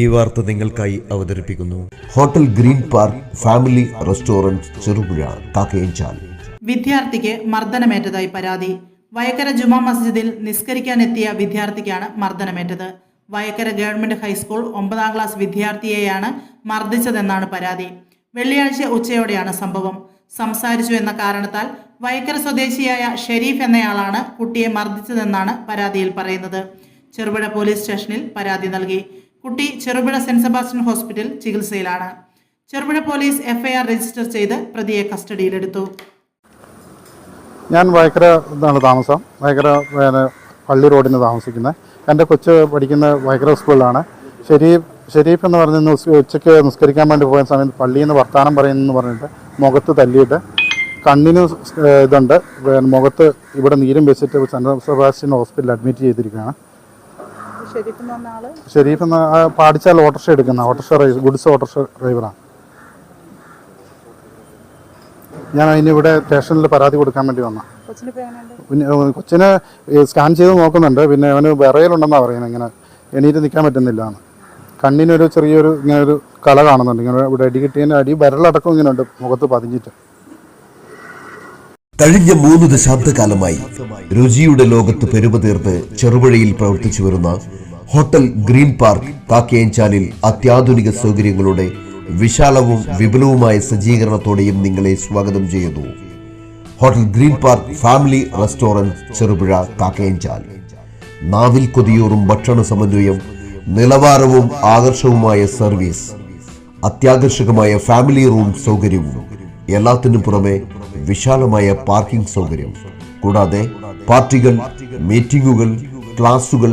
ഈ വാർത്ത നിങ്ങൾക്കായി അവതരിപ്പിക്കുന്നു. Hotel green park family restaurant Cherupuzha Kakkayanchal വിദ്യാർത്ഥിക്ക് മർദ്ദനമേറ്റതായി പരാതി. വയക്കര ജുമാ മസ്ജിദിൽ നിസ്കരിക്കാനെത്തിയ വിദ്യാർത്ഥിക്കാണ് മർദ്ദനമേറ്റത്. വയക്കര ഗവൺമെന്റ് ഹൈസ്കൂൾ ഒമ്പതാം ക്ലാസ് വിദ്യാർത്ഥിയെയാണ് മർദ്ദിച്ചതെന്നാണ് പരാതി. വെള്ളിയാഴ്ച ഉച്ചയോടെയാണ് സംഭവം. സംസാരിച്ചു എന്ന കാരണത്താൽ വയക്കര സ്വദേശിയായ ഷെരീഫ് എന്നയാളാണ് കുട്ടിയെ മർദ്ദിച്ചതെന്നാണ് പരാതിയിൽ പറയുന്നത്. ചെറുപുഴ പോലീസ് സ്റ്റേഷനിൽ പരാതി നൽകി. കുട്ടി ചെറുപുഴ സെന്റ് സെബാസ്റ്റ്യൻ ഹോസ്പിറ്റൽ ചികിത്സയിലാണ്. ചെറുപുഴ പോലീസ് എഫ്ഐആർ രജിസ്റ്റർ ചെയ്ത് പ്രതിയെ കസ്റ്റഡിയിലെടുത്തു. ഞാൻ വയക്കര ഇതാണ് താമസം. വയക്കര പിന്നെ പള്ളി റോഡിന് താമസിക്കുന്നത്. എന്റെ കൊച്ച് പഠിക്കുന്ന വയക്കര സ്കൂളിലാണ്. ഷെരീഫ് ഷെരീഫ് എന്ന് പറഞ്ഞ് ഉച്ചയ്ക്ക് നിസ്കരിക്കാൻ വേണ്ടി പോയ സമയത്ത് പള്ളിയിൽ നിന്ന് വർത്തമാനം പറയുന്നെന്ന് പറഞ്ഞിട്ട് മുഖത്ത് തല്ലിയിട്ട് കണ്ണിന് ഇതുണ്ട്. മുഖത്ത് ഇവിടെ നീരും വെച്ചിട്ട് സെന്റ് സെബാസ്റ്റ്യൻ ഹോസ്പിറ്റലിൽ അഡ്മിറ്റ് ചെയ്തിരിക്കുകയാണ്. ഷെരീഫ് എന്ന പാടിച്ചാൽ ഓട്ടർഷ എടുക്കുന്ന ഓട്ടർഷ ഡ്രൈവർ ഗുഡ്സ് ഓട്ടർഷ ഡ്രൈവറാണ് ഞാൻ അതിനിവിടെ സ്റ്റേഷനിൽ പരാതി കൊടുക്കാൻ വേണ്ടി വന്ന. കൊച്ചിനെ സ്കാൻ ചെയ്ത് നോക്കുന്നുണ്ട്. പിന്നെ അവന് വിറയലുണ്ടെന്നാണ് പറയുന്നത് ഇങ്ങനെ എണീറ്റ് നിൽക്കാൻ പറ്റുന്നില്ല എന്ന് കണ്ണിനൊരു ചെറിയൊരു ഇങ്ങനെ ഒരു കല കാണുന്നുണ്ട്. ഇങ്ങനെ ഇവിടെ അടി കിട്ടിയതിന്റെ അടി വിരലടക്കം ഇങ്ങനെ ഉണ്ട് മുഖത്ത് പതിഞ്ഞിട്ട്. കഴിഞ്ഞ മൂന്ന് ദശാബ്ദകാലമായി രുചിയുടെ ലോകത്ത് പെരുമതീർത്ത് ചെറുപുഴയിൽ പ്രവർത്തിച്ചു വരുന്ന ഹോട്ടൽ ഗ്രീൻ പാർക്ക് കാക്കയഞ്ചാലിൽ അത്യാധുനിക സൗകര്യങ്ങളുടെ വിശാലവും വിപുലവുമായ സജ്ജീകരണത്തോടെയും നിങ്ങളെ സ്വാഗതം ചെയ്യുന്നു. Hotel green park family restaurant Cherupuzha Kakkayanchal. നാവിൽ കൊതിയൂറും ഭക്ഷണ സമന്വയം നിലവാരവും ആകർഷവുമായ സർവീസ് അത്യാകർഷകമായ ഫാമിലി റൂം സൗകര്യവും എല്ലാത്തിനും പുറമെ വിശാലമായ പാർക്കിംഗ് സൗകര്യം. കൂടാതെ പാർട്ടികൾ മീറ്റിംഗുകൾ ക്ലാസുകൾ